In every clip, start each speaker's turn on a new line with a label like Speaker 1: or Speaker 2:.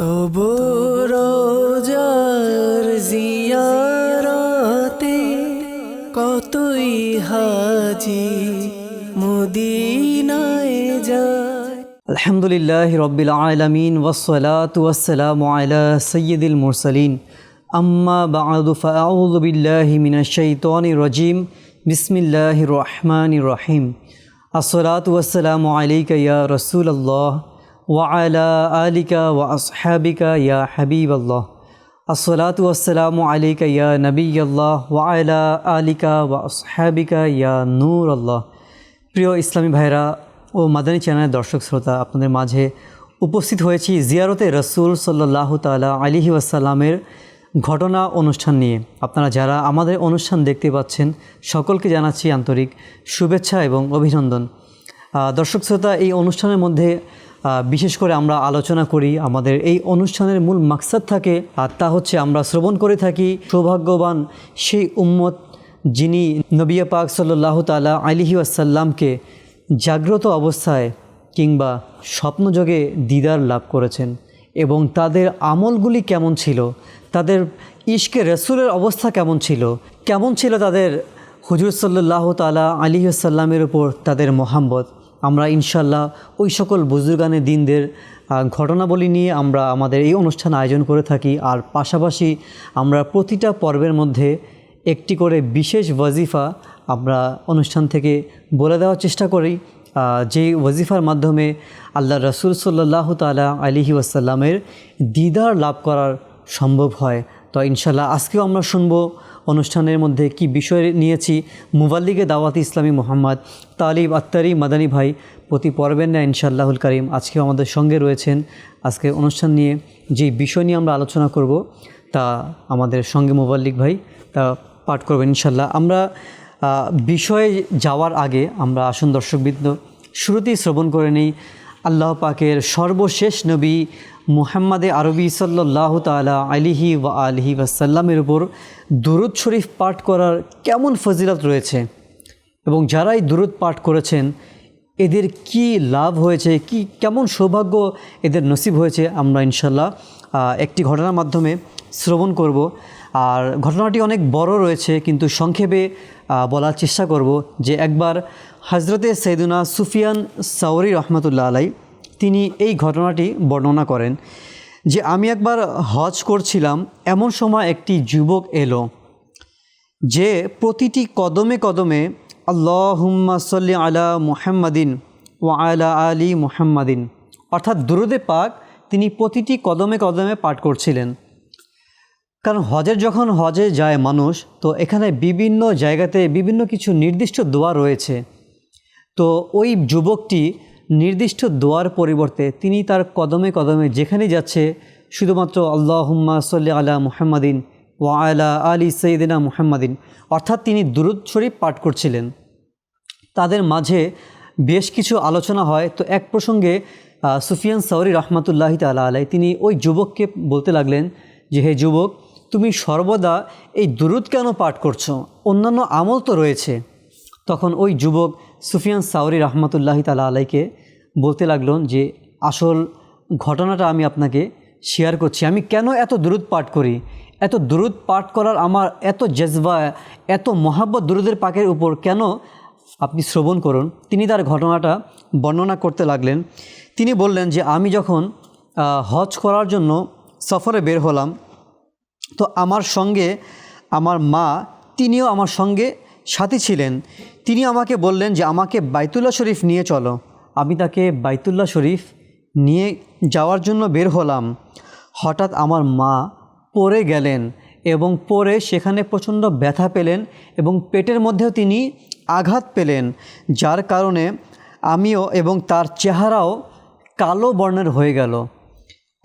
Speaker 1: তবু রোজার জিয়ারাতে কতই হাজি মদিনায় যায়।
Speaker 2: আলহামদুলিল্লাহ রব্বিল আলমিন ওসলাত ওয়াসালাম আলা সৈয়দুল মুরসালিন। আম্মা বাদু ফাউযু বিল্লাহি মিনাশ শাইতানির রাজিম। বিসমিল্লাহির রহমানির রহিম। আসসালাতু ওয়াসসালামু আলাইকা ইয়া রাসূলুল্লাহ। ওয়া আলা আলিকা ওয়া আসহাবিকা ইয়া হাবিবাল্লাহ আসসালাতু ওয়াসসালামু আলাইকা ইয়া নবিয়াল্লাহ ওয়া আলা আলিকা ওয়া আসহাবিকা ইয়া নূর আল্লাহ প্রিয় ইসলামী ভাইরা ও মাদানী চ্যানেলের দর্শক শ্রোতা, আপনাদের মাঝে উপস্থিত হয়েছি জিয়ারতে রসুল সাল্লাহ তালা আলিহি ওয়াসাল্লামের ঘটনা অনুষ্ঠান নিয়ে। আপনারা যারা আমাদের অনুষ্ঠান দেখতে পাচ্ছেন, সকলকে জানাচ্ছি আন্তরিক শুভেচ্ছা এবং অভিনন্দন। দর্শক শ্রোতা, এই অনুষ্ঠানের মধ্যে বিশেষ করে আমরা আলোচনা করি, আমাদের এই অনুষ্ঠানের মূল মাকসাদ থাকে, আর তা হচ্ছে আমরা শ্রবণ করে থাকি, সৌভাগ্যবান সেই উম্মত যিনি নবিয়া পাক সাল্লাহ তালা আলিহি আসাল্লামকে জাগ্রত অবস্থায় কিংবা স্বপ্নযোগে দিদার লাভ করেছেন এবং তাদের আমলগুলি কেমন ছিল, তাদের ইশকে রসুলের অবস্থা কেমন ছিল কেমন ছিল তাদের হুজুর সাল্লাহ তালা আলী আসাল্লামের উপর তাদের মোহাম্মত আমরা ইনশাল্লাহ ওই সকল বুজুর্গানের দিনদের ঘটনাবলী নিয়ে আমরা আমাদের এই অনুষ্ঠান আয়োজন করে থাকি। আর পাশাপাশি আমরা প্রতিটা পর্বের মধ্যে একটি করে বিশেষ ওয়াজিফা আমরা অনুষ্ঠান থেকে বলে দেওয়ার চেষ্টা করি। যে ওয়াজিফার মাধ্যমে আল্লাহ রসুল সাল্লাহ তালা আলিহি ওয়াসাল্লামের দিদার লাভ করার সম্ভব হয়। তো ইনশাল্লাহ আজকেও আমরা শুনব। অনুষ্ঠানের মধ্যে কি বিষয় নিয়েছি? মুবাল্লিগে দাওয়াত ইসলামী মোহাম্মদ তালিব আত্তারি মাদানী ভাই প্রতি পর্বের না ইনশাআল্লাহুল করিম আজকেও আমাদের সঙ্গে রয়েছেন। আজকে অনুষ্ঠান নিয়ে যে বিষয় নিয়ে আমরা আলোচনা করব তা আমাদের সঙ্গে মুবাল্লিক ভাই তা পাঠ করবেন ইনশাল্লাহ আমরা বিষয়ে যাওয়ার আগে আমরা আসুন দর্শকবৃন্দ, শুরুতেই শ্রবণ করে নেই। আল্লাহ পাকের সর্বশেষ নবী মুহাম্মাদে আরবি সাল্লাহ তালা আলিহি ওয়া আলহি ওয়াসাল্লামের উপর দুরুদ শরীফ পাঠ করার কেমন ফজিলত রয়েছে? এবং যারাই দুরুদ পাঠ করেছেন, এদের কি লাভ হয়েছে? কি, কেমন সৌভাগ্য এদের নসিব হয়েছে? আমরা ইনশাল্লাহ একটি ঘটনার মাধ্যমে শ্রবণ করব। আর ঘটনাটি অনেক বড় রয়েছে, কিন্তু সংক্ষেপে বলার চেষ্টা করব যে একবার হজরতে সৈদুনা সুফিয়ান সাউরি রহমতুল্লাহ আলাই তিনি এই ঘটনাটি বর্ণনা করেন যে, আমি একবার হজ করছিলাম, এমন সময় একটি যুবক এলো, যে প্রতিটি কদমে কদমে, আল্লাহুম্মা সাল্লি আলা মুহাম্মাদিন ও আলা আলী মুহাম্মাদিন। অর্থাৎ দুরুদে পাক তিনি প্রতিটি কদমে কদমে পাঠ করছিলেন। কারণ হজের যখন হজে যায় মানুষ, তো এখানে বিভিন্ন জায়গাতে বিভিন্ন কিছু নির্দিষ্ট দোয়া রয়েছে। তো ওই যুবকটি নির্দিষ্ট দোয়ার পরিবর্তে তিনি তার কদমে কদমে যেখানেই যাচ্ছে, শুধুমাত্র আল্লাহুম্মা সাল্লি আলা মুহাম্মাদিন ও আলা আলী সঈদিনা মুহাম্মাদিন। অর্থাৎ তিনি দুরুদ শরীফ পাঠ করছিলেন। তাদের মাঝে বেশ কিছু আলোচনা হয়। তো এক প্রসঙ্গে সুফিয়ান সাউরি রহমাতুল্লাহি তালা আলাই তিনি ওই যুবককে বলতে লাগলেন যে, হে যুবক, তুমি সর্বদা এই দুরুদ কেন পাঠ করছ? অন্যান্য আমল তো রয়েছে। তখন ওই যুবক সুফিয়ান সাউরি রহমতুল্লাহি তালা আলাইকে বলতে লাগলেন যে, আসল ঘটনাটা আমি আপনাকে শেয়ার করছি। আমি কেন এত দুরুদ পাঠ করি? এত দুরুদ পাঠ করার আমার এত জেজবা, এত মহাব্বত দুরুদের পাকের উপর কেন আপনি শ্রবণ করুন? তিনি তার ঘটনাটা বর্ণনা করতে লাগলেন। তিনি বললেন যে, আমি যখন হজ করার জন্য সফরে বের হলাম, তো আমার সঙ্গে আমার মা, তিনিও আমার সঙ্গে সাথী ছিলেন। তিনি আমাকে বললেন যে আমাকে বাইতুল্লাহ শরীফ নিয়ে চলো। আমি তাকে বাইতুল্লাহ শরীফ নিয়ে যাওয়ার জন্য বের হলাম। হঠাৎ আমার মা পড়ে গেলেন এবং পরে সেখানে প্রচণ্ড ব্যথা পেলেন এবং পেটের মধ্যেও তিনি আঘাত পেলেন, যার কারণে আমিও এবং তার চেহারাও কালো বর্ণের হয়ে গেল।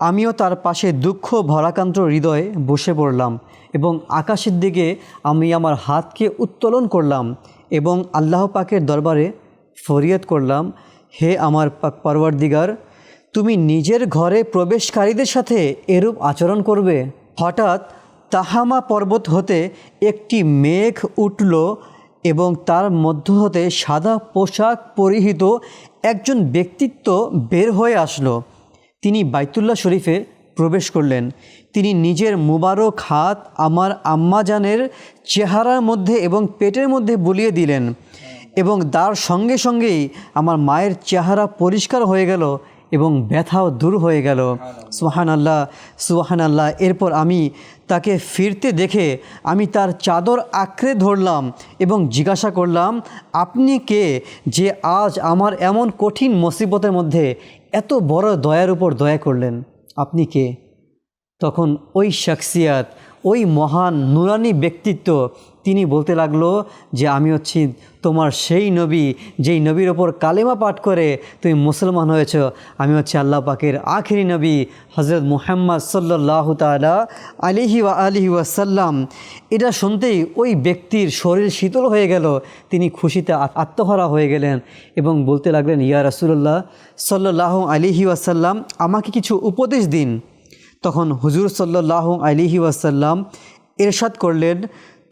Speaker 2: আমিও তার পাশে দুঃখ ভরাকান্ত হৃদয়ে বসে পড়লাম এবং আকাশের দিকে আমি আমার হাতকে উত্তোলন করলাম এবং আল্লাহ পাকের দরবারে ফরিয়াদ করলাম, হে আমার পাক পরওয়ারদিগার, তুমি নিজের ঘরে প্রবেশকারীদের সাথে এরূপ আচরণ করবে। হঠাৎ তাহামা পর্বত হতে একটি মেঘ উঠল এবং তার মধ্য হতে সাদা পোশাক পরিহিত একজন ব্যক্তিত্ব বের হয়ে আসলো। তিনি বাইতুল্লাহ শরীফে প্রবেশ করলেন। তিনি নিজের মুবারক হাত আমার আম্মাজানের চেহারার মধ্যে এবং পেটের মধ্যে বুলিয়ে দিলেন এবং তার সঙ্গে সঙ্গেই আমার মায়ের চেহারা পরিষ্কার হয়ে গেল এবং ব্যথাও দূর হয়ে গেল। সুহান আল্লাহ সুহান আল্লাহ এরপর আমি তাকে ফিরতে দেখে আমি তার চাদর আঁকড়ে ধরলাম এবং জিজ্ঞাসা করলাম, আপনি কে যে আজ আমার এমন কঠিন মুসিবতের মধ্যে এত বড় দয়ার উপর দয়া করলেন? আপনি কে? তখন ওই শখসিয়াত, ওই মহান নুরানি ব্যক্তিত্ব তিনি বলতে লাগল যে, আমি হচ্ছি তোমার সেই নবী, যেই নবীর ওপর কালেমা পাঠ করে তুমি মুসলমান হয়েছ। আমি হচ্ছে আল্লাহ পাকের আখেরি নবী হজরত মুহাম্মদ সাল্লাহ তালা আলিহি ওয়া আলিহি ওয়াসাল্লাম। এটা শুনতেই ওই ব্যক্তির শরীর শীতল হয়ে গেল। তিনি খুশিতে আত্মহারা হয়ে গেলেন এবং বলতে লাগলেন, ইয়া রাসুল্লাহ সাল্লাহ আলিহি ওয়াসাল্লাম, আমাকে কিছু উপদেশ দিন। তখন হুজুর সাল্লাহ আলিহি ওয়াসাল্লাম এরশাদ করলেন,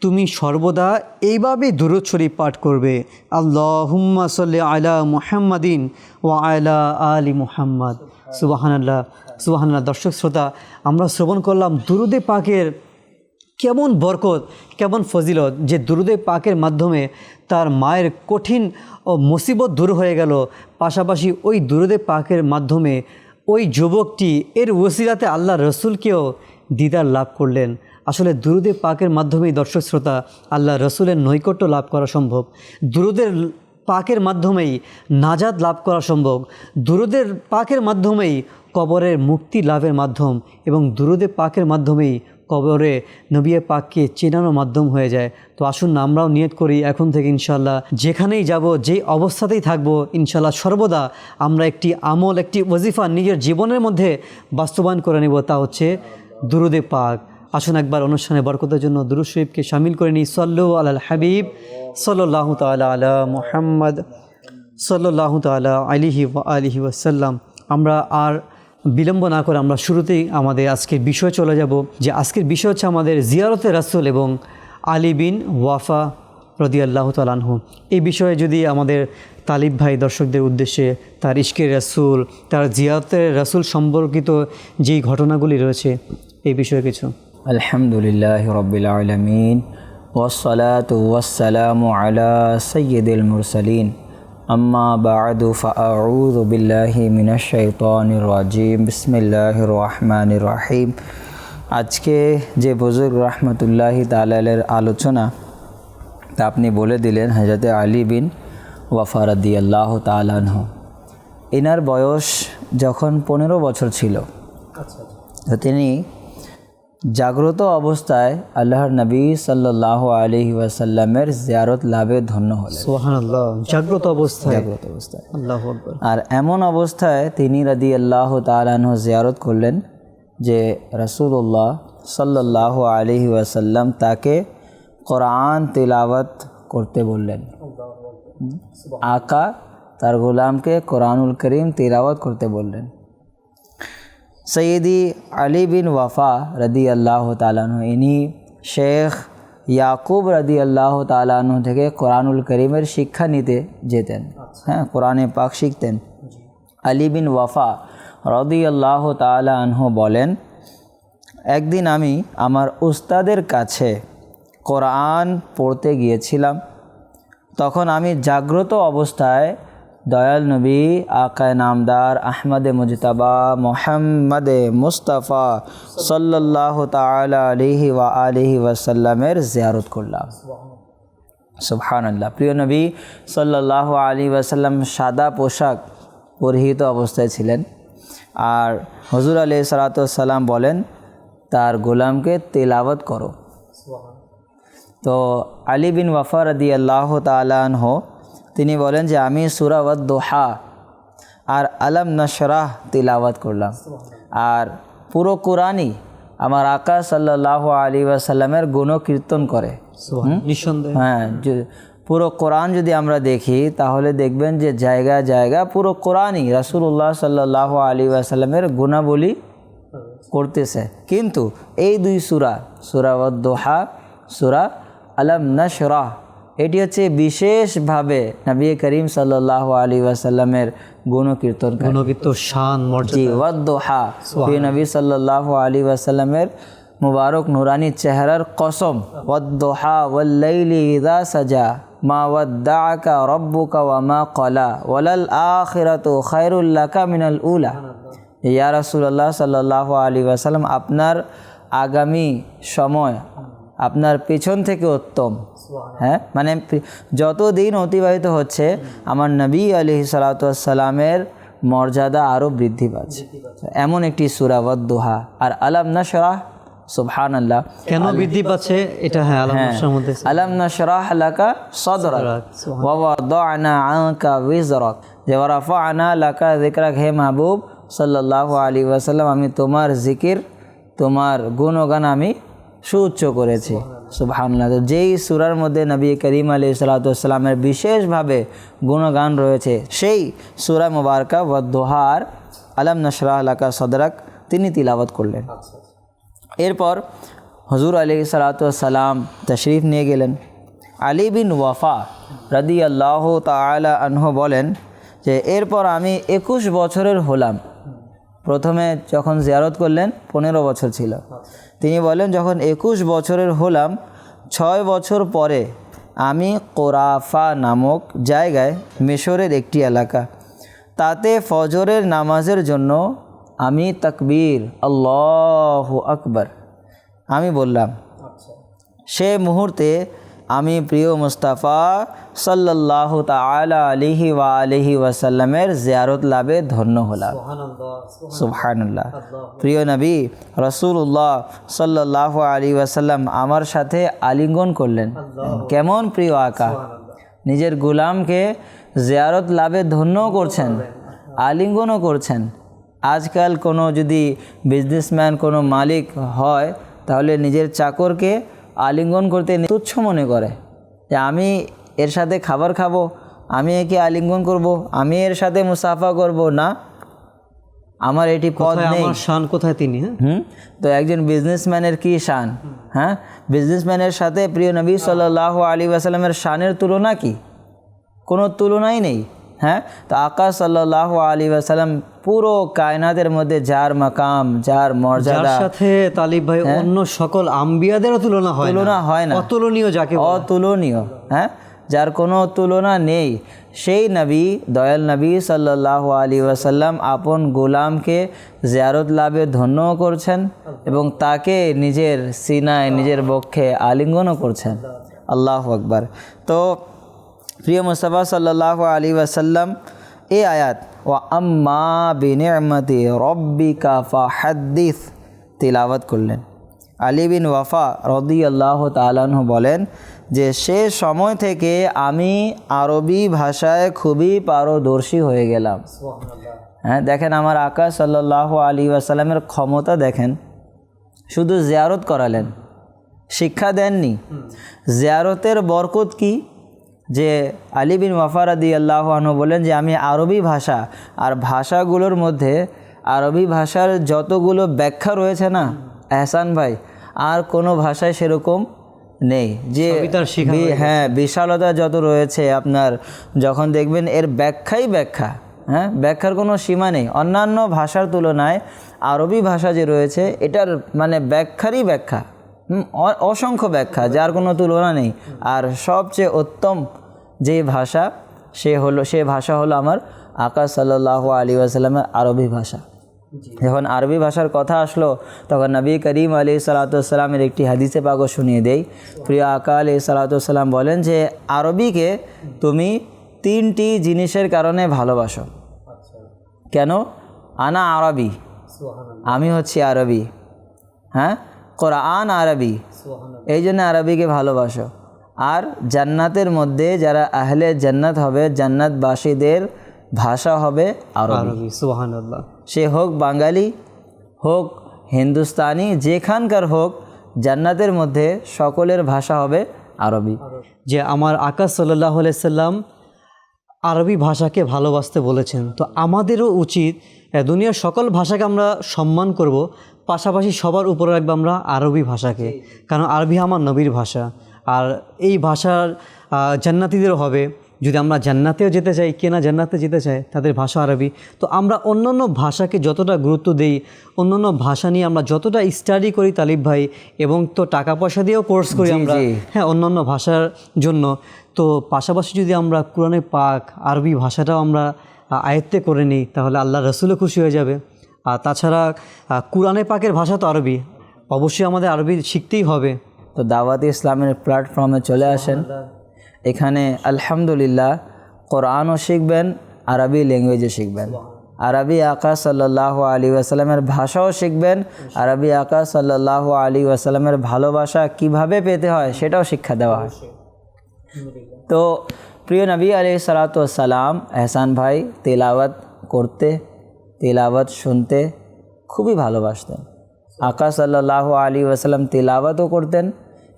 Speaker 2: তুমি সর্বদা এইভাবে দুরুদ শরীফ পাঠ করবে। আল্লাহুম্মা সাল্লি আলা মুহাম্মাদিন ও আলা আলি মুহাম্মদ। সুবাহানাল্লাহ সুবাহান্লাহ দর্শক শ্রোতা, আমরা শ্রবণ করলাম দুরুদে পাকের কেমন বরকত, কেমন ফজিলত যে দুরুদে পাকের মাধ্যমে তার মায়ের কঠিন ও মুসিবত দূর হয়ে গেল। পাশাপাশি ওই দুরুদে পাকের মাধ্যমে ওই যুবকটি এর ওসিরাতে আল্লাহ রসুলকেও দিদার লাভ করলেন। আসলে দুরুদে পাকের মাধ্যমেই দর্শক শ্রোতা, আল্লাহ রসুলের নৈকট্য লাভ করা সম্ভব। দুরুদের পাকের মাধ্যমেই নাজাদ লাভ করা সম্ভব। দুরুদের পাকের মাধ্যমেই কবরের মুক্তি লাভের মাধ্যম এবং দুরুদে পাকের মাধ্যমেই কবরে নবিয়ে পাককে চেনানোর মাধ্যম হয়ে যায়। তো আসুন আমরাও নিয়ত করি এখন থেকে ইনশাল্লাহ যেখানেই যাব, যেই অবস্থাতেই থাকব ইনশাল্লাহ সর্বদা আমরা একটি আমল, একটি ওজিফা নিজের জীবনের মধ্যে বাস্তবায়ন করে নেব। তা হচ্ছে দুরুদে পাক। আসুন একবার অনুষ্ঠানে বরকতের জন্য দুরুদ শরীফকে সামিল করে নিই। সল্লু আল হাবিব সাল্লাহ তালা আলা মোহাম্মদ সাল্লাহ তালা আলিহি আলিহি ওয়াসাল্লাম। আমরা আর বিলম্ব না করে আমরা শুরুতেই আমাদের আজকের বিষয়ে চলে যাব যে আজকের বিষয় হচ্ছে আমাদের জিয়ারতে রাসুল এবং আলী বিন ওয়াফা রদি আল্লাহ তালানহু এই বিষয়ে যদি আমাদের তালিব ভাই দর্শকদের উদ্দেশ্যে তার ইশকের রাসুল, তার জিয়ারতের রাসুল সম্পর্কিত যেই ঘটনাগুলি রয়েছে, এই বিষয়ে কিছু।
Speaker 3: আলহামদুলিল্লাহ রবিলাম আলমিন ওয়াসালাত ওয়াসালাম আলা সৈয়দুল মুরসালিন। أما بعد فأعوذ بالله من الشيطان الرجيم بسم الله الرحمن الرحيم আজকে যে বুজুর্গ রহমতুল্লাহ তালের আলোচনা তা আপনি বলে দিলেন হজরতে আলী বিন ওয়াফারদি আল্লাহ তালানহ এনার বয়স যখন পনেরো বছর ছিল তো তিনি জাগ্রত অবস্থায় আল্লাহর নবী সাল্লাহ আলহি ওয়াসাল্লামের জিয়ারত লাভে ধন্য হলেন।
Speaker 2: জাগ্রত অবস্থায়।
Speaker 3: জাগ্রত অবস্থায়।
Speaker 2: আল্লাহ
Speaker 3: আর এমন অবস্থায় তিনি রাদি আল্লাহ তালাহ জিয়ারত করলেন যে রাসূলুল্লাহ সাল্লাহ আলহি ওয়াসাল্লাম তাকে কোরআন তিলাওয়াত করতে বললেন। আকা তার গোলামকে কোরআনুল করিম তিলাওয়াত করতে বললেন। সৈয়দি আলী বিন ওয়াফা রদি আল্লাহ তালানহ ইনি শেখ ইয়াকুব রদি আল্লাহ তালানহ থেকে কোরআনুল করিমের শিক্ষা নিতে যেতেন হ্যাঁ কোরআনে পাক শিখতেন আলী বিন ওয়াফা রদি আল্লাহ তালানহ বলেন একদিন আমি আমার উস্তাদের কাছে কোরআন পড়তে গিয়েছিলাম। তখন আমি জাগ্রত অবস্থায় দয়াল নবী আকায় নামদার আহমদে মুজতাবা মোহাম্মদে মুস্তাফা সাল্লাহ তালা আলিহি ওয়া আলিহি ওয়াসাল্লামের জিয়ারত করলাম। সুবহান আল্লাহ প্রিয় নবী সাল্লাহ আলী ওয়াসাল্লাম সাদা পোশাক পরিহিত অবস্থায় ছিলেন আর হজুর আলি সালাতাম বলেন, তার গোলামকে তেলাওয়াত করো। তো আলী বিন ওয়াফা রদি আল্লাহ তালাহ তিনি বলেন যে আমি সুরাওয়াত দোহা আর আলম নশরাহ তিলাওয়াত করলাম। আর পুরো কোরআনই আমার আকা সাল্লাহ আলী ওয়াসাল্লামের গুণকীর্তন করে। হ্যাঁ পুরো কোরআন যদি আমরা দেখি তাহলে দেখবেন যে জায়গা জায়গা পুরো কোরআনই রাসূলুল্লাহ সাল্লাহ আলী ওয়াসাল্লামের গুণাবলী করতেছে। কিন্তু এই দুই সুরা সুরা দোহা সুরা আলম নশরাহ এটি হচ্ছে বিশেষভাবে নবী করিম সাল্লাহ আলী ওয়াসাল্লামের গুণকীর্তন
Speaker 2: গুণগীত শান মর্যাদা।
Speaker 3: জি ওয়াদ্দোহা। নবী সাল্লাহ আলী ওয়াসাল্লামের মুবারক নুরানি চেহারার কসম ওয়াদ্দোহা ওয়াল্লাইলি ইদা সাজা মা ওয়াদ্দাআকা রব্বুকা ওয়া মা কলা ওয়ালাল আখিরাতু খায়রুল লাকা মিনাল উলা। ইয়া রাসূলুল্লাহ সাল্লাল্লাহু আলাইহি ওয়াসাল্লাম আপনার আগামী সময় আপনার পেছন থেকে উত্তম। হ্যাঁ? মানে যত দিন অতিবাহিত হচ্ছে আমার নবী আলহি সালাতামের মর্যাদা আরও বৃদ্ধি পাচ্ছে। এমন একটি সুরাবদ দোহা আর আলাম নাশরাহ সুবহান আল্লাহ
Speaker 2: কেন বৃদ্ধি পাচ্ছে? এটা হ্যাঁ আলহামদুলিল্লাহ মধ্যে
Speaker 3: আলাম নাশরাহ লাকা সদরাক। ওয়া ওয়াদানা আনকা উইজরাক। যে ওয়া রাফা'না লাকা যিকরাক হে মাহবুব সাল্লাল্লাহু আলাইহি ওয়াসাল্লাম আমি তোমার জিকির তোমার গুণগান আমি সুউচ্চ করেছি। সুবহানাল্লাহ। যেই সূরার মধ্যে নবী করিম আলাইহিস সালামের বিশেষভাবে গুণগান রয়েছে, সেই সূরা মুবারকা ওয়া দোহার আলাম নাশরাহ লাকা সদরাক তিনি তিলাওয়াত করলেন। এরপর হজুর আলী সালাতাম তশরিফ নিয়ে গেলেন। আলী বিন ওয়াফা রাদি আল্লাহ তালা আনহ বলেন যে, এরপর আমি একুশ বছরের হলাম প্রথমে যখন জিয়ারত করলেন, পনেরো বছর ছিল। তিনি বলেন যখন একুশ বছরের হলাম, ছয় বছর পরে আমি কোরাফা নামক জায়গায় মিশরের একটি এলাকা। তাতে ফজরের নামাজের জন্য আমি তাকবীর, আল্লাহ আকবর। আমি বললাম, সে মুহূর্তে আমি প্রিয় মুস্তাফা সাল্লাহ তালা আলিহি ওয়া আলিহি ওয়াসাল্লামের জিয়ারত লাভে ধন্য হলাম। সুবহানাল্লাহ প্রিয় নবী রসুল্লাহ সাল্লাহ আলী ওয়াসাল্লাম আমার সাথে আলিঙ্গন করলেন। কেমন প্রিয় আকা? নিজের গুলামকে জিয়ারত লাভে ধন্যও করছেন আলিঙ্গনও করছেন। আজকাল কোনো যদি বিজনেসম্যান কোনো মালিক হয় তাহলে নিজের চাকরকে আলিঙ্গন করতে তুচ্ছ মনে করে। যে আমি এর সাথে খাবার খাব আমি একে আলিঙ্গন করব আমি এর সাথে মুসাফা করব। না আমার এটি পদ নেই।
Speaker 2: শান কোথায় তিনি হ্যাঁ?
Speaker 3: হুম? তো একজন বিজনেসম্যানের কি শান হ্যাঁ? বিজনেসম্যানের সাথে প্রিয় নবী সাল্লাহ আলী আসালামের শানের তুলনা কি? কোনো তুলনাই নেই হ্যাঁ? তো আকাশ সাল্লাহ আলী আসালাম পুরো কায়নাতের মধ্যে যার মাকাম যার মর্যাদা
Speaker 2: সাথে তালিব ভাই অন্য সকল আম্বিয়াদেরও তুলনা হয়
Speaker 3: হ্যাঁ? তুলনা হয় না।
Speaker 2: অতুলনীয় যাকে
Speaker 3: অতুলনীয় হ্যাঁ? যার কোনো তুলনা নেই। সেই নবী, দয়াল নবী সাল্লাহ আলী ওয়াসাল্লাম আপন গোলামকে জিয়ারত লাভে ধন্যও করছেন এবং তাকে নিজের সিনায়, নিজের বক্ষে আলিঙ্গনও করছেন। আল্লাহ আকবার। তো প্রিয় মুস্তফা সাল্লাহ আলী ওয়াসাল্লাম এই আয়াত ও আম্মা বিনিয়মতি রব্বিকা ফাহাদ্দিস তিলাওয়াত করলেন। আলী বিন ওয়াফা রদি আল্লাহ তালাহ বলেন যে সে সময় থেকে আমি আরবি ভাষায় খুবই পারদর্শী হয়ে গেলাম। হ্যাঁ দেখেন আমার আকাশ সাল্লাহ আলী ওয়াসাল্লামের ক্ষমতা দেখেন। শুধু জিয়ারত করালেন শিক্ষা দেননি। জিয়ারতের বরকত কি? যে আলী বিন ওয়াফারাদি আল্লাহ আনহু বলেন যে আমি আরবি ভাষা আর ভাষাগুলোর মধ্যে আরবি ভাষার যতগুলো ব্যাখ্যা রয়েছে না এহসান ভাই আর কোনো ভাষায় সেরকম নেই। যে হ্যাঁ বিশালতা যত রয়েছে আপনার যখন দেখবেন এর ব্যাখ্যাই ব্যাখ্যা হ্যাঁ? ব্যাখ্যার কোনো সীমা নেই। অন্যান্য ভাষার তুলনায় আরবি ভাষা যে রয়েছে এটার মানে ব্যাখ্যারই ব্যাখ্যা অসংখ্য ব্যাখ্যা যার কোনো তুলনা নেই। আর সবচেয়ে উত্তম যে ভাষা সে হলো সে ভাষা হলো আমার আকাশ সাল্লাহ আলী আসাল্লামের আরবি ভাষা। যখন আরবি ভাষার কথা আসলো তখন নবী করিম আলী সালাতামের একটি হাদিসে পাগো শুনিয়ে দেই। প্রিয় আকা আলী সালাতাম বলেন যে আরবিকে তুমি তিনটি জিনিসের কারণে ভালোবাসো। কেন? আনা আরবি আমি হচ্ছি আরবি। হ্যাঁ? কোরআন আরবি। এই জন্য আরবিকে ভালোবাসো। আর জান্নাতের মধ্যে যারা আহলে জান্নাত হবে জান্নাতবাসীদের ভাষা হবে আরবি।
Speaker 2: আল্লাহ
Speaker 3: সে হোক বাঙালি হোক হিন্দুস্তানি যেখানকার হোক জান্নাতের মধ্যে সকলের ভাষা হবে আরবি।
Speaker 2: যে আমার আকাশ সাল্লাহ সাল্লাম আরবি ভাষাকে ভালোবাসতে বলেছেন। তো আমাদেরও উচিত দুনিয়ার সকল ভাষাকে আমরা সম্মান করব পাশাপাশি সবার উপরে রাখব আমরা আরবি ভাষাকে। কারণ আরবি আমার নবীর ভাষা আর এই ভাষার জান্নাতীদেরও হবে। যদি আমরা জান্নাতেও যেতে চাই কে না জান্নাতে যেতে চায় তাদের ভাষা আরবি। তো আমরা অন্যান্য ভাষাকে যতটা গুরুত্ব দিই অন্যান্য ভাষা নিয়ে আমরা যতটা স্টাডি করি তালিব ভাই এবং তো টাকা পয়সা দিয়েও কোর্স করি আমরা। হ্যাঁ অন্যান্য ভাষার জন্য। তো পাশাপাশি যদি আমরা কোরআনে পাক আরবি ভাষাটাও আমরা আয়ত্তে করে নিই তাহলে আল্লাহ রসুলও খুশি হয়ে যাবে। আর তাছাড়া কোরআনে পাকের ভাষা তো আরবি অবশ্যই আমাদের আরবি শিখতেই হবে।
Speaker 3: তো দাওয়াত ইসলামের প্ল্যাটফর্মে চলে আসেন। এখানে আলহামদুলিল্লাহ কোরআনও শিখবেন, আরবি ল্যাঙ্গুয়েজও শিখবেন। আরবি আকা সাল্লাহ আলী ওয়াসাল্লামের ভাষাও শিখবেন, আরবি আকা সাল্লাহ আলী ওয়াসাল্লামের ভালোবাসা কীভাবে পেতে হয় সেটাও শিক্ষা দেওয়া হয়। তো প্রিয় নবী আলি সালাতাম এহসান ভাই তেলাওয়াত করতে, তেলাওয়াত শুনতে খুবই ভালোবাসতেন। আকা সাল্লাহ আলী ওয়াসাল্লাম তেলাওয়াতও করতেন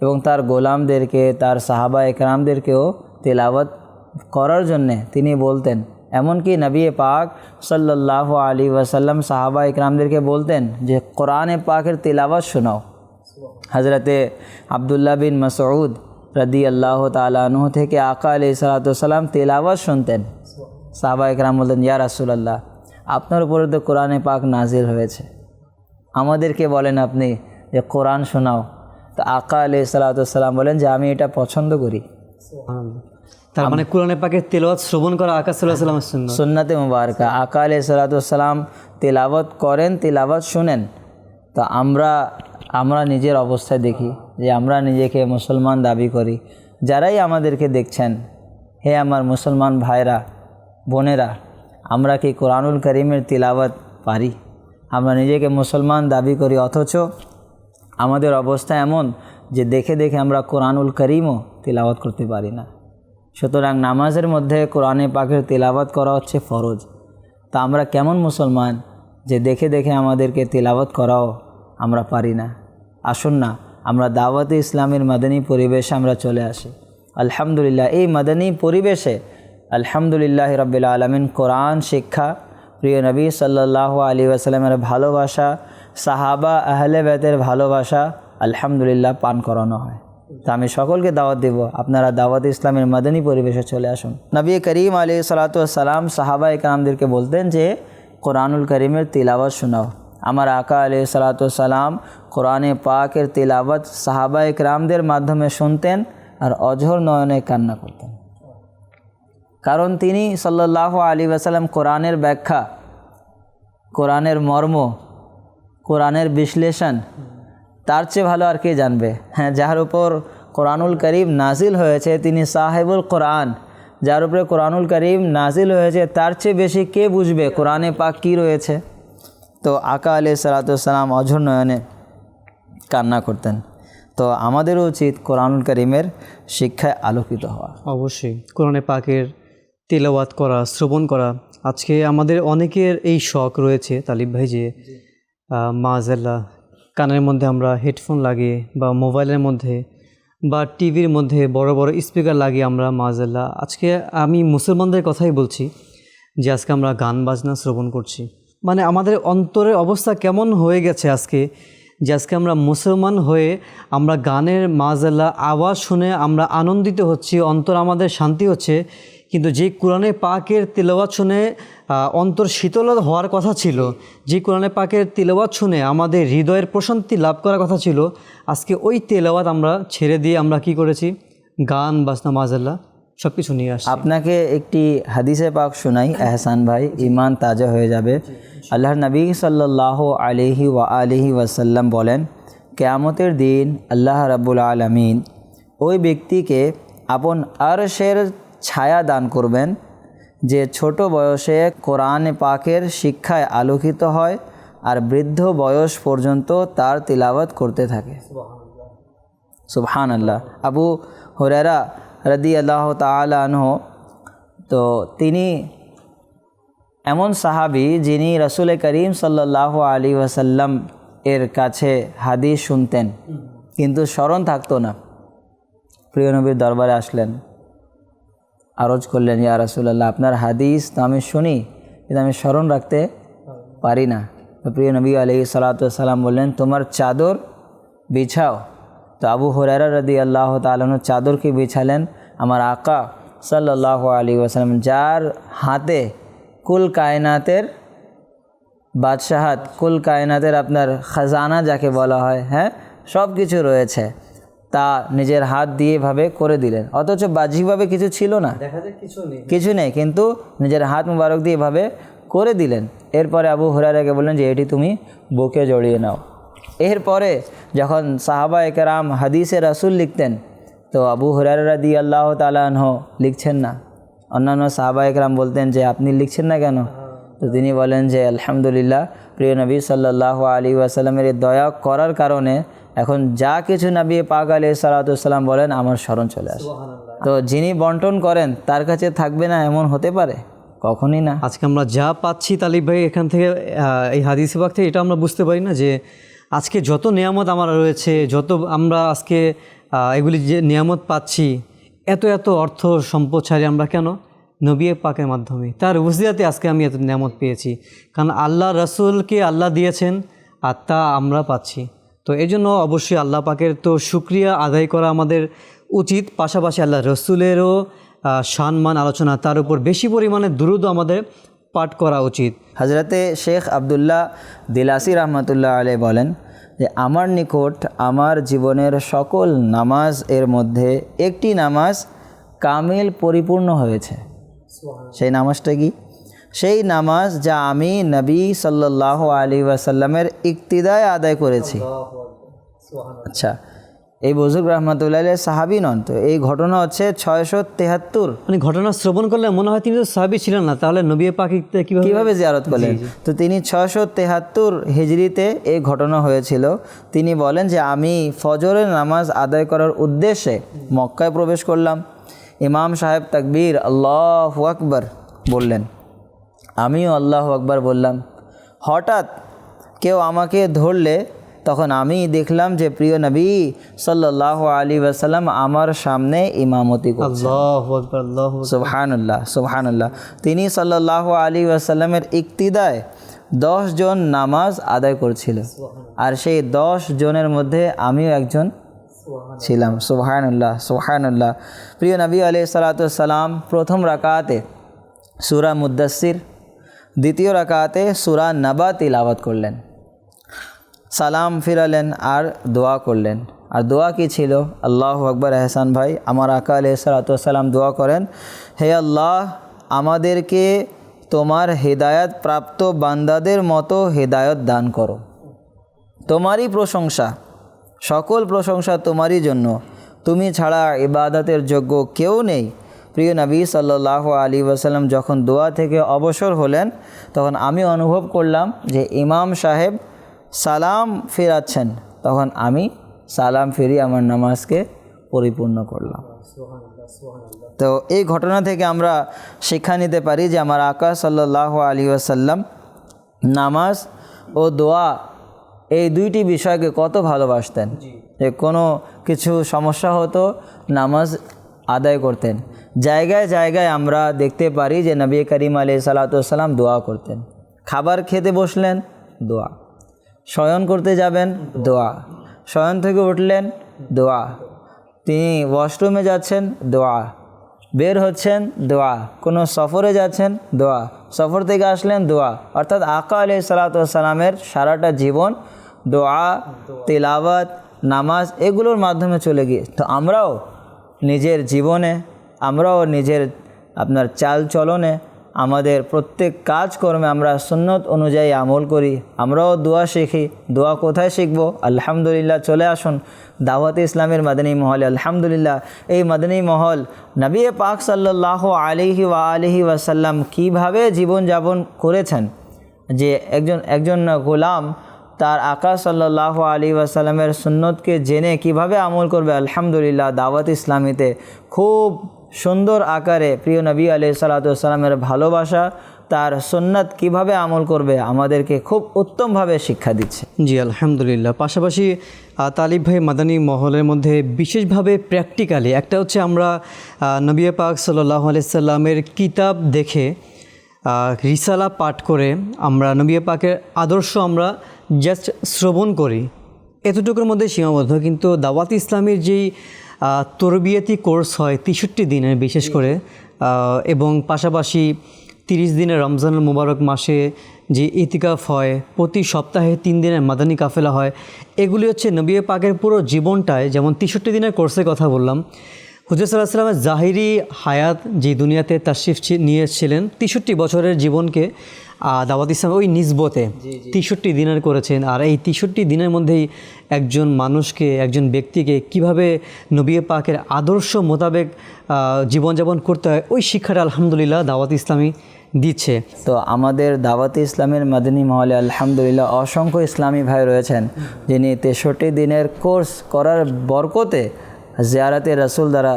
Speaker 3: এবং তার গোলামদেরকে, তার সাহাবা একরামদেরকেও তেলাওয়াত করার জন্যে তিনি বলতেন। এমনকি নবী পাক সাল্লাহ আলী ওয়াসাল্লাম সাহাবা একরামদেরকে বলতেন যে, কোরআনে পাকের তেলাওয়াত শোনাও। হজরতে আবদুল্লাহ বিন মসউদ রদি আল্লাহ তালাহ থেকে আকা আলি সালাতাম তেলাওয়াত শুনতেন। সাহবা একরাম বলতেন, ইয়া রাসুলাল্লাহ, আপনার উপরে তো কোরআনে পাক নাজির হয়েছে। আমাদেরকে বলেন আপনি যে, কোরআন শোনাও। তো আকা আলি সালাতাম বলেন যে আমি এটা পছন্দ করি।
Speaker 2: তার মানে কোরআনে পাকের তেলাওয়াত শ্রবণ করা আকাশ সাল্লাহ সাল্লামের শূন্য
Speaker 3: সুন্নাতে। মুবারকা। আকা আলি সালাতাম তেলাওয়াত করেন তেলাওয়াত শুনেন। তো আমরা আমরা নিজের অবস্থায় দেখি যে আমরা নিজেকে মুসলমান দাবি করি। যারাই আমাদেরকে দেখছেন হে আমার মুসলমান ভাইরা বোনেরা আমরা কি কোরআনুল করিমের তিলাওয়াত পারি? আমরা নিজেকে মুসলমান দাবি করি অথচ আমাদের অবস্থা এমন যে দেখে দেখে আমরা কোরআনুল করিমও তিলাওয়াত করতে পারি না। সুতরাং নামাজের মধ্যে কোরআনে পাকের তেলাওয়াত করা হচ্ছে ফরজ। তা আমরা কেমন মুসলমান যে দেখে দেখে আমাদেরকে তেলাওয়াত করাও আমরা পারি না। আসুন না, আমরা দাওয়াতে ইসলামের মাদানী পরিবেশে আমরা চলে আসি। আলহামদুলিল্লাহ, এই মাদানী পরিবেশে আলহামদুলিল্লাহ রবিল আলমিন কোরআন, শিক্ষা, প্রিয় নবী সাল্লাহ আলী আসালামের ভালোবাসা সাহাবা আহলে বেতের ভালোবাসা আলহামদুলিল্লাহ পান করানো হয়। তা আমি সকলকে দাওয়াত দেব। আপনারা দাওয়াত ইসলামের মাদানী পরিবেশে চলে আসুন। নবী করিম আলী সালাতাম সাহাবা ইকরামদেরকে বলতেন যে, কোরআনুল করিমের তিলাওয়াত শোনাও। আমার আকা আলী সালাতাম কোরআনে পাকের তিলাওয়াত সাহাবা ইকরামদের মাধ্যমে শুনতেন আর অঝর নয়নে কান্না করতেন। কারণ তিনি সাল্লাহ আলী ওয়াসাল্লাম কোরআনের ব্যাখ্যা, কোরআনের মর্ম কোরআনের বিশ্লেষণ, তার চেয়ে ভালো আর কে জানবে? হ্যাঁ যার উপর কোরআনুল করিম নাজিল হয়েছে তিনি সাহেবুল কোরআন। যার উপরে কোরআনুল করিম নাজিল হয়েছে, তার চেয়ে বেশি কে বুঝবে? কোরআনে পাক কী রয়েছে? তো আকা আলি সালাতাম অঝর নয়নে কান্না করতেন। তো আমাদেরও উচিত কোরআনুল করিমের শিক্ষায় আলোকিত হওয়া।
Speaker 2: অবশ্যই, কোরআনে পাকের তেলাওয়াত করা, শ্রবণ করা। আজকে আমাদের অনেকের এই শখ রয়েছে, তালিব ভাই যে মাজাল্লাহ কানের মধ্যে আমরা হেডফোন লাগিয়ে বা মোবাইলের মধ্যে বা টিভির মধ্যে বড় বড় স্পিকার লাগিয়ে আমরা মাজাল্লাহ আজকে আমি মুসলমানদের কথাই বলছি যে আজকে আমরা গান বাজনা শ্রবণ করছি। মানে আমাদের অন্তরের অবস্থা কেমন হয়ে গেছে আজকে যে আজকে আমরা মুসলমান হয়ে আমরা গানের মাজাল্লাহ আওয়াজ শুনে আমরা আনন্দিত হচ্ছি, অন্তর আমাদের শান্তি হচ্ছে কিন্তু যে কোরআনে পাকের তেলাওয়াত শুনে অন্তর শীতল হওয়ার কথা ছিল, যে কোরআনে পাকের তেলাওয়াত শুনে আমাদের হৃদয়ের প্রশান্তি লাভ করার কথা ছিল, আজকে ওই তেলাওয়াত আমরা ছেড়ে দিয়ে আমরা কি করেছি? গান, বাজনা মাজাল্লাহ সব কিছু নিয়ে আসছি।
Speaker 3: আপনাকে একটি হাদিসে পাক শোনাই, এহসান ভাই ইমান তাজা হয়ে যাবে। আল্লাহর নবী সাল্লাহ আলিহি ওয়া আলিহি ওয়াসাল্লাম বলেন, কেয়ামতের দিন আল্লাহ রাব্বুল আলমিন ওই ব্যক্তিকে আপন আরশের ছায়া দান করবেন, যে ছোট বয়সে কোরআন পাকের শিক্ষায় আলোকিত হয় আর বৃদ্ধ বয়স পর্যন্ত তার তিলাওয়াত করতে থাকে। সুবহান আল্লাহ আবু হরেরা রদি আল্লাহ তালহ তো তিনি এমন সাহাবি যিনি রসুল করিম সাল্লাহ আলী ওয়াসাল্লাম এর কাছে হাদিস শুনতেন, কিন্তু স্মরণ থাকতো না। প্রিয় নবীর দরবারে আসলেন। আরজ করলেন, ইয়া রাসুলাল্লাহ, আপনার হাদিস তো আমি শুনি, কিন্তু আমি স্মরণ রাখতে পারি না। তো প্রিয় নবী আলি সালাতাম বললেন, তোমার চাদর বিছাও। তো আবু হরারা রদি আল্লাহ তালন চাদরকে বিছালেন। আমার আকা সাল্লাহ আলী ওয়াসাল্লাম, যার হাতে কুল কায়নাতের বাদশাহাত, কুল কায়নাতের আপনার খাজানা যাকে বলা হয় হ্যাঁ সব কিছু রয়েছে। তা নিজের হাত দিয়ে ভাবে করে দিলেন। অথচ বাহ্যিকভাবে কিছু ছিল না।
Speaker 2: কিছু নেই।
Speaker 3: কিছু নেই কিন্তু নিজের হাত মুবারক দিয়ে এভাবে করে দিলেন। এরপরে আবু হুরারাকে বললেন যে এটি তুমি বুকে জড়িয়ে নাও। এরপরে যখন সাহাবা একরাম হাদিসে রাসুল লিখতেন তো আবু হুরারা দি আল্লাহ তালাহ লিখছেন না। অন্যান্য সাহাবা একরাম বলতেন যে আপনি লিখছেন না কেন? তো তিনি বলেন যে আলহামদুলিল্লাহ প্রিয় নবী সাল্লাহ আলী ওয়াসাল্লামের দয়া করার কারণে এখন যা কিছু নবী পাক আলী সালাতাম বলেন আমার স্মরণ চলে আসে। তো যিনি বন্টন করেন তার কাছে থাকবে না এমন হতে পারে? কখনই না।
Speaker 2: আজকে আমরা যা পাচ্ছি তালিব ভাই এখান থেকে এই হাদিস বাগ থেকে এটা আমরা বুঝতে পারি না যে আজকে যত নিয়ামত আমার রয়েছে যত আমরা আজকে এগুলি যে নিয়ামত পাচ্ছি এত এত অর্থ সম্পদ ছাড়ি আমরা কেন? নবী পাকের মাধ্যমে। তার উসিয়াতে আজকে আমি এত নিয়ামত পেয়েছি। কারণ আল্লাহ রসুলকে আল্লাহ দিয়েছেন আর তা আমরা পাচ্ছি। তো এই জন্য অবশ্যই আল্লাহ পাকের তো শুক্রিয়া আদায় করা আমাদের উচিত। পাশাপাশি আল্লাহ রসুলেরও সম্মান, আলোচনা তার উপর বেশি পরিমাণে দ্রুত আমাদের পাঠ করা উচিত।
Speaker 3: হজরতে শেখ আবদুল্লাহ দিলাসি রহমতুল্লাহ আলে বলেন যে, আমার নিকট আমার জীবনের সকল নামাজ এর মধ্যে একটি নামাজ কামিল পরিপূর্ণ হয়েছে। সেই নামাজটা কি? সেই নামাজ যা আমি নবী সাল্লাহ আলী ওয়াসাল্লামের ইকতিদায় আদায় করেছি। আচ্ছা এই বুজুর্গ রহমতুল্লাহ সাহাবি নন তো? এই ঘটনা হচ্ছে ছয়শো তেহাত্তর।
Speaker 2: মানে ঘটনা শ্রবণ করলে মনে হয় তিনি তো সাহাবি ছিলেন না তাহলে নবী পাকি কীভাবে
Speaker 3: জিয়ারত করলেন? তো তিনি ছশো তেহাত্তর হিজড়িতে এই ঘটনা হয়েছিল। তিনি বলেন যে আমি ফজরের নামাজ আদায় করার উদ্দেশ্যে মক্কায় প্রবেশ করলাম। ইমাম সাহেব তাকবীর আল্লাহ আকবর বললেন। আমিও আল্লাহ আকবর বললাম হঠাৎ কেউ আমাকে ধরলে তখন আমি দেখলাম যে প্রিয় নবী সাল্লাহ আলী ওয়াসাল্লাম আমার সামনে ইমামতি সুবহানুল্লাহ সুবহানুল্লাহ। তিনি সাল্লাহ আলী ওয়াসাল্লামের ইকতিদায় দশ জন নামাজ আদায় করছিল। আর সেই দশ জনের মধ্যে আমিও একজন ছিলাম। সুবহানুল্লাহ সুবহানুল্লাহ। প্রিয় নবী আলি সালাতাম প্রথম রাকাতে সুরা মুদাসির দ্বিতীয় রাকাতে সুরা নাবা তিলাওয়াত করলেন। সালাম ফিরালেন আর দোয়া করলেন। আর দোয়া কি ছিল? আল্লাহ আকবর, এহসান ভাই, আমার আকা আলি সালাতাম দোয়া করেন, হে আল্লাহ, আমাদেরকে তোমার হেদায়ত প্রাপ্ত বান্দাদের মতো হেদায়ত দান করো। তোমারই প্রশংসা, সকল প্রশংসা তোমারই জন্য। তুমি ছাড়া ইবাদতের যোগ্য কেউ নেই। প্রিয় নবী সাল্লাহ আলী ওয়াসাল্লাম যখন দোয়া থেকে অবসর হলেন তখন আমি অনুভব করলাম যে ইমাম সাহেব সালাম ফেরাচ্ছেন। তখন আমি সালাম ফিরি আমার নামাজকে পরিপূর্ণ করলাম। তো এই ঘটনা থেকে আমরা শিক্ষা নিতে পারি যে আমার আকা সাল্লাহ আলী ওয়াসাল্লাম নামাজ ও দোয়া এই দুইটি বিষয়কে কত ভালোবাসতেন। যে কোনো কিছু সমস্যা হতো নামাজ আদায় করতেন। জায়গায় জায়গায় আমরা দেখতে পারি যে নবী করিম আলি সাল্লাতাম দোয়া করতেন। খাবার খেতে বসলেন, দোয়া। শয়ন করতে যাবেন, দোয়া। শয়ন থেকে উঠলেন, দোয়া। তিনি ওয়াশরুমে যাচ্ছেন, দোয়া। বের হচ্ছেন, দোয়া। কোনো সফরে যাচ্ছেন, দোয়া। সফর থেকে আসলেন, দোয়া। অর্থাৎ আকা আলি সালাতামের সারাটা জীবন দোয়া, তেলাওয়াত, নামাজ এগুলোর মাধ্যমে চলে গিয়ে তো আমরাও নিজের জীবনে আমরাও নিজের আপনার চাল চলনে আমাদের প্রত্যেক কাজকর্মে আমরা সুন্নত অনুযায়ী আমল করি, আমরাও দোয়া শিখি। দোয়া কোথায় শিখব? আলহামদুলিল্লাহ, চলে আসুন দাওয়াত ইসলামের মাদানী মহলে। আলহামদুলিল্লাহ, এই মাদানী মহল নবী পাক সাল্লাহ আলিহি ওয়া আলিহি ওয়াসাল্লাম কীভাবে জীবনযাপন করেছেন? যে একজন একজন গোলাম তার আকা সাল্লাহ আলী ওয়াসাল্লামের সুন্নতকে জেনে কীভাবে আমল করবে? আলহামদুলিল্লাহ, দাওয়াত ইসলামীতে খুব সুন্দর আকারে প্রিয় নবী আলি সাল্লাতামের ভালোবাসা, তার সুন্নত কীভাবে আমল করবে আমাদেরকে খুব উত্তমভাবে শিক্ষা দিচ্ছে।
Speaker 2: জি, আলহামদুলিল্লাহ। পাশাপাশি তালিব ভাই মাদানী মহলের মধ্যে বিশেষভাবে প্র্যাকটিক্যালি একটা হচ্ছে আমরা নবী পাক সাল্লাহ আলাইসাল্লামের কিতাব দেখে রিসালা পাঠ করে আমরা নবী পাকের আদর্শ আমরা জাস্ট শ্রবণ করি। এতটুকুর মধ্যে সীমাবদ্ধ, কিন্তু দাওয়াত ইসলামের যেই তরবিয়তি কোর্স হয় তেষট্টি দিনের বিশেষ করে এবং পাশাপাশি তিরিশ দিনের রমজানুল মুবারক মাসে যে ইতিকাফ হয়, প্রতি সপ্তাহে তিন দিনের মাদানী কাফেলা হয়, এগুলি হচ্ছে নবী পাকের পুরো জীবনটায় যেমন তেষট্টি দিনের কোর্সের কথা বললাম, হুজুর সাল্লাহ সাল্লামের জাহিরি হায়াত যে দুনিয়াতে তাশরিফ ছি- নিয়েছিলেন, তেষট্টি বছরের জীবনকে দাওয়াত ইসলাম ওই নিসবতে তেষট্টি দিনের করেছেন। আর এই তেষট্টি দিনের মধ্যেই একজন মানুষকে একজন ব্যক্তিকে কীভাবে নবী পাকের আদর্শ মোতাবেক জীবনযাপন করতে হয় ওই শিক্ষাটা আলহামদুলিল্লাহ দাওয়াত ইসলামী দিচ্ছে।
Speaker 3: তো আমাদের দাওয়াতে ইসলামের মাদিনী মহলে আলহামদুলিল্লাহ অসংখ্য ইসলামী ভাই রয়েছেন যিনি তেষট্টি দিনের কোর্স করার বরকতে জিয়ারাতে রসুল দ্বারা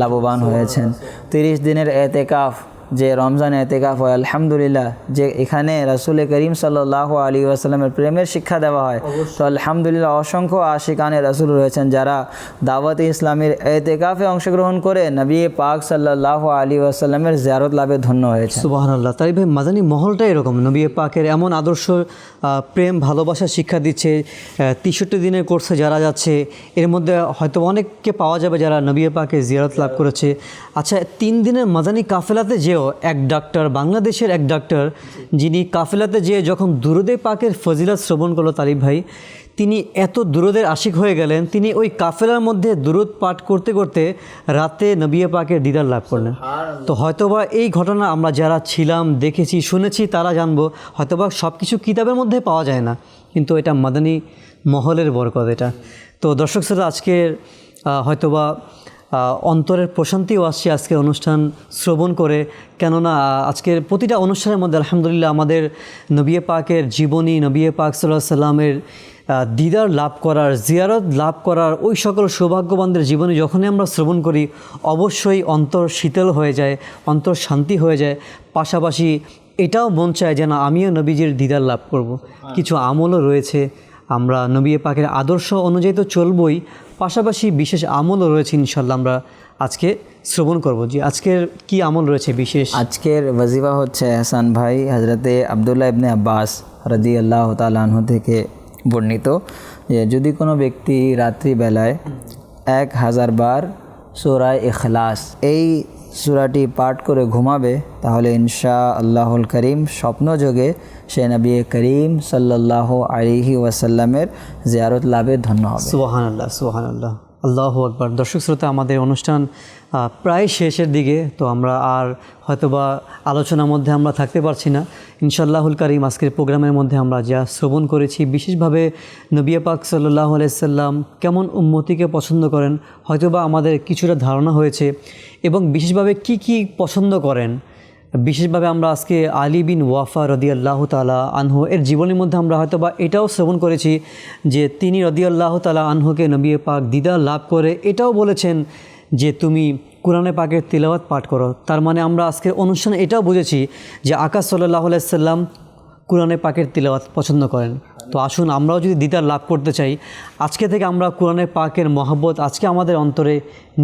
Speaker 3: লাভবান হয়েছেন। তিরিশ দিনের এতেকাফ যে রমজান এতেকাফ হয়, আলহামদুলিল্লাহ, যে এখানে রাসুল করিম সাল্লাহ আলী আসাল্লামের প্রেমের শিক্ষা দেওয়া হয়, তো আলহামদুলিল্লাহ অসংখ্য আশিকানে রাসুল রয়েছেন যারা দাওয়াতে ইসলামের এতেকাফে অংশগ্রহণ করে নবী পাক সাল্লাহ আলী আসাল্লামের জিয়ারত লাভে ধন্য হয়েছে
Speaker 2: আল্লাহ তাই ভাই মাদানী মহলটা এরকম, নবী পাকের এমন আদর্শ প্রেম, ভালোবাসা শিক্ষা দিচ্ছে তেষট্টি দিনের কোর্সে যারা যাচ্ছে, এর মধ্যে হয়তো অনেককে পাওয়া যাবে যারা নবী পাকে জিয়ারত লাভ করেছে। আচ্ছা তিন দিনের মাদানী কাফেলাতে যেও এক ডাক্তার বাংলাদেশের এক ডাক্তার যিনি কাফেলাতে যেয়ে যখন দুরুদে পাকের ফজিলত শ্রবণ করল তালিব ভাই তিনি এত দুরুদের আশিক হয়ে গেলেন তিনি ওই কাফেলার মধ্যে দুরুদ পাঠ করতে করতে রাতে নবিয়ে পাকের দিদার লাভ করলেন। তো হয়তোবা এই ঘটনা আমরা যারা ছিলাম দেখেছি শুনেছি তারা জানব হয়তোবা সব কিছু কিতাবের মধ্যে পাওয়া যায় না কিন্তু এটা মাদানী মহলের বরকত এটা। তো দর্শক শ্রোতা আজকের হয়তোবা অন্তরের প্রশান্তিও আসছে আজকের অনুষ্ঠান শ্রবণ করে। কেননা আজকের প্রতিটা অনুষ্ঠানের মধ্যে আলহামদুলিল্লাহ আমাদের নবিয়ে পাকের জীবনী নবিয়ে পাক সাল্লাহ সাল্লামের দিদার লাভ করার জিয়ারত লাভ করার ওই সকল সৌভাগ্যবানদের জীবনে যখনই আমরা শ্রবণ করি অবশ্যই অন্তর শীতল হয়ে যায় অন্তর শান্তি হয়ে যায়। পাশাপাশি এটাও মন চায় যেন আমিও নবীজির দিদার লাভ করব। কিছু আমলও রয়েছে। আমরা নবী পাকের আদর্শ অনুযায়ী তো চলবই পাশাপাশি বিশেষ আমলও রয়েছে ইনশাল্লাহ আমরা আজকে শ্রবণ করব যে আজকের কি আমল রয়েছে বিশেষ?
Speaker 3: আজকের ওয়াজিফা হচ্ছে হাসান ভাই হজরতে আবদুল্লাহ ইবনে আব্বাস রদি আল্লাহ তালাহ থেকে বর্ণিত যে যদি কোনো ব্যক্তি রাত্রিবেলায় এক হাজার বার সোরায় এখলাস এই সুরাটি পাঠ করে ঘুমাবে, তাহলে ইনশা আল্লাহুল করিম স্বপ্নযোগে সে নবী করিম সাল্লাহ আলিহি ওয়াসাল্লামের জিয়ারত লাভে ধন্য হবে।
Speaker 2: সোহান আল্লাহ সোহান আল্লাহ আল্লাহ আকবর। দর্শক শ্রোতা, আমাদের অনুষ্ঠান প্রায় শেষের দিকে, তো আমরা আর হয়তোবা আলোচনার মধ্যে আমরা থাকতে পারছি না। ইনশাল্লাহুল কারিম, আজকের প্রোগ্রামের মধ্যে আমরা যা শ্রবণ করেছি, বিশেষভাবে নবিয়া পাক সাল্লাহ আলাইসাল্লাম কেমন উন্মতিকে পছন্দ করেন, হয়তোবা আমাদের কিছুটা ধারণা হয়েছে এবং বিশেষভাবে কি কি পছন্দ করেন। বিশেষভাবে আমরা আজকে আলী বিন ওয়াফা রদি আল্লাহ তালা আনহু এর জীবনের মধ্যে আমরা হয়তো বা এটাও শ্রবণ করেছি যে তিনি রদি আল্লাহ তালা আনহুকে নবী পাক দিদা লাভ করে এটাও বলেছেন যে তুমি কোরআনে পাকের তিলাওয়াত পাঠ করো। তার মানে আমরা আজকের অনুষ্ঠানে এটাও বুঝেছি যে আকাশ সাল্লাহ আলাইসাল্লাম কোরআনে পাকের তিলাওয়াত পছন্দ করেন। তো আসুন আমরাও যদি দিদার লাভ করতে চাই, আজকে থেকে আমরা কোরআনে পাকের মহব্বত আজকে আমাদের অন্তরে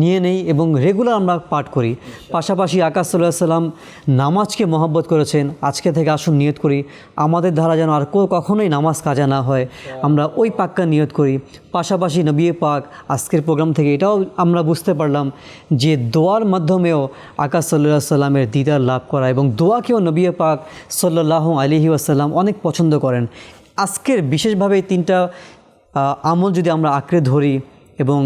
Speaker 2: নিয়ে নেই এবং রেগুলার আমরা পাঠ করি। পাশাপাশি আকাশ সাল্লাহ সাল্লাম নামাজকে মহব্বত করেছেন। আজকে থেকে আসুন নিয়ত করি, আমাদের ধারা যেন আর কখনোই নামাজ কাজা না হয়, আমরা ওই পাক্কা নিয়ত করি। পাশাপাশি নবী পাক আজকের প্রোগ্রাম থেকে এটাও আমরা বুঝতে পারলাম যে দোয়ার মাধ্যমেও আকাশ সাল্লাহ সাল্লামের দিদার লাভ করা এবং দোয়াকেও নবী পাক সাল্লাহ আলিহি আসাল্লাম অনেক পছন্দ করেন। আজকের বিশেষভাবে এই তিনটা আমল যদি আমরা আঁকড়ে ধরি এবং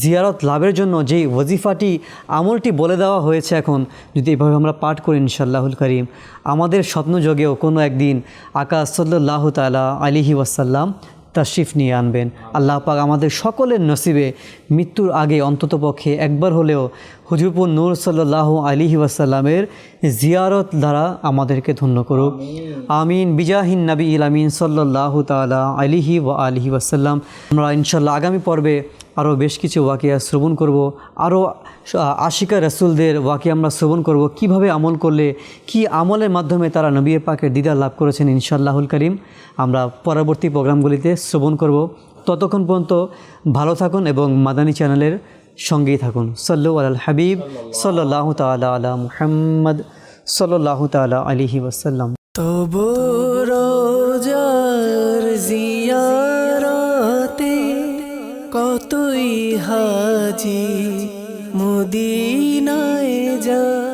Speaker 2: জিয়ারত লাভের জন্য যেই ওজিফাটি আমলটি বলে দেওয়া হয়েছে এখন, যদি এভাবে আমরা পাঠ করি ইনশাল্লাহুল করিম, আমাদের স্বপ্নযোগেও কোনো একদিন আকাশ সাল্লাহ তালা আলিহি ওয়াসাল্লাম তাশরিফ নিয়ে আনবেন। আল্লাহ পাক আমাদের সকলের নসিবে মৃত্যুর আগে অন্ততপক্ষে একবার হলেও হুজুরপুর নূর সাল্লাহ আলিহি ওয়াসাল্লামের জিয়ারত দ্বারা আমাদেরকে ধন্য করুক। আমিন। বিজাহিন নবী ইলামিন সাল্লাহ তালা আলিহি ওয়া আলিহি ওয়াসাল্লাম। আমরা ইনশাল্লাহ আগামী পর্বে আরও বেশ কিছু ওয়াকিয়া শ্রবণ করব আরও আশিকা রসুলদের ওয়াকিয়া আমরা শ্রবণ করব, কীভাবে আমল করলে, কি আমলের মাধ্যমে তারা নবী পাকের দিদা লাভ করেছেন ইনশাল্লাহুল করিম, আমরা পরবর্তী প্রোগ্রামগুলিতে শ্রবণ করব। ততক্ষণ পর্যন্ত ভালো থাকুন এবং মাদানী চ্যানেলের সঙ্গেই থাকুন। সল্লু আল হাবিব সাল্লাহ তালা আলা মুহাম্মদ সাল্লাহ তালা আলিহি
Speaker 1: জিয়ারাতে কতই হাজি মুদিনায় যায়